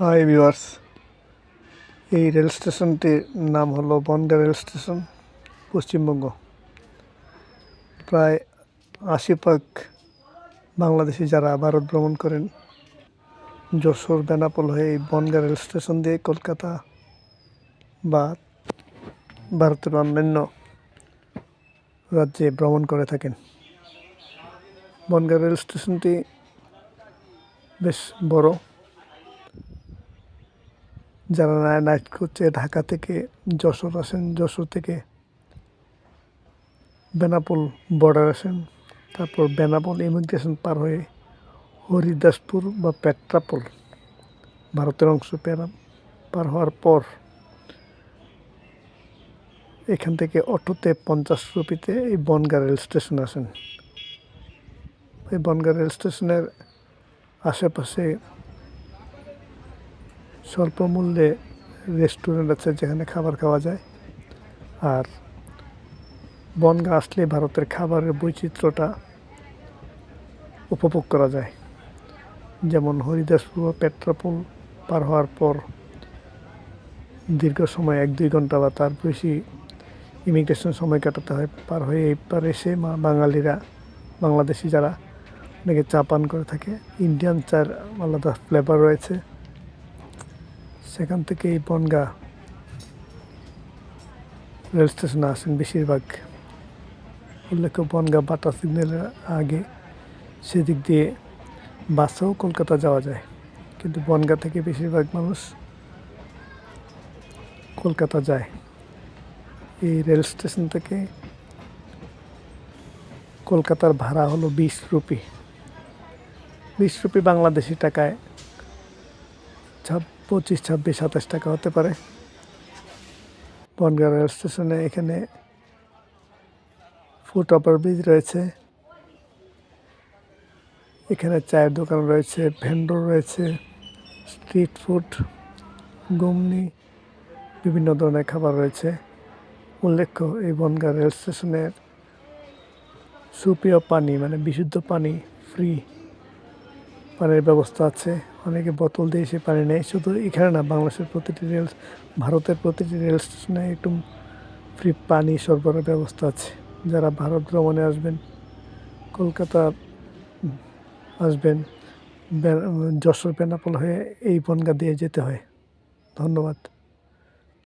High viewers এই rail স্টেশনটির নাম হলো বনগা রেল স্টেশন পশ্চিমবঙ্গ প্রায় আশি পাক বাংলাদেশি যারা ভারত ভ্রমণ করেন, যশোর, বেনাপোল হয়ে এই বনগা রেল স্টেশন দিয়ে কলকাতা বা ভারতের অন্যান্য রাজ্যে ভ্রমণ করে থাকেন। বনগা রেল স্টেশনটি বেশ বড়। যারা নাইট করছে ঢাকা থেকে, যশোর আসেন, যশোর থেকে বেনাপোল বর্ডার আসেন, তারপর বেনাপোল ইমিগ্রেশন পার হয়ে হরিদাসপুর বা পেট্রাপোল, ভারতের অংশ পেরা, পার হওয়ার পর এখান থেকে অটোতে পঞ্চাশ রুপিতে এই বনগা রেল স্টেশন আসেন। এই বনগা রেল স্টেশনের আশেপাশে স্বল্প মূল্যে রেস্টুরেন্ট আছে যেখানে খাবার খাওয়া যায়। আর বনগা আসলে ভারতের খাবারের বৈচিত্র্যটা উপভোগ করা যায়। যেমন হরিদাসপুর পেট্রাপোল পার হওয়ার পর দীর্ঘ সময় এক দুই ঘণ্টা বা তার বেশি ইমিগ্রেশন সময় কাটাতে হয়। পার হয়ে এই পার এসে মা বাঙালিরা, বাংলাদেশি যারা অনেকে চা পান করে থাকে। ইন্ডিয়ান চার আলাদা ফ্লেভার রয়েছে। সেখান থেকে এই বনগা রেল স্টেশনে আসেন বেশিরভাগ। উল্লেখ্য, বনগা বাটা সিগন্যালের আগে সেদিক দিয়ে বাসেও কলকাতা যাওয়া যায়। কিন্তু বনগা থেকে বেশিরভাগ মানুষ কলকাতা যায়। এই রেল স্টেশন থেকে কলকাতার ভাড়া হলো বিশ রুপি। বিশ রুপি বাংলাদেশি টাকায় ছাব পঁচিশ, ছাব্বিশ, সাতাশ টাকা হতে পারে। বনগাঁ রেল স্টেশনে এখানে ফুট ওভার ব্রিজ রয়েছে। এখানে চায়ের দোকান রয়েছে ভেন্ডর রয়েছে, স্ট্রিট ফুড ঘুমনি বিভিন্ন ধরনের খাবার রয়েছে। উল্লেখ্য, এই বনগাঁ রেল স্টেশনের সুপেয় পানি মানে বিশুদ্ধ পানি ফ্রি পানির ব্যবস্থা আছে। অনেকে বোতল দিয়ে সে পানি নেয়। শুধু এখানে না, বাংলাদেশের প্রতিটি রেল ভারতের প্রতিটি রেল স্টেশনে একটু ফ্রি পানি সরবরাহ ব্যবস্থা আছে। যারা ভারত ভ্রমণে আসবেন, কলকাতা আসবেন যশোর, বেনাপোল হয়ে এই বনগা দিয়ে যেতে হয়। ধন্যবাদ।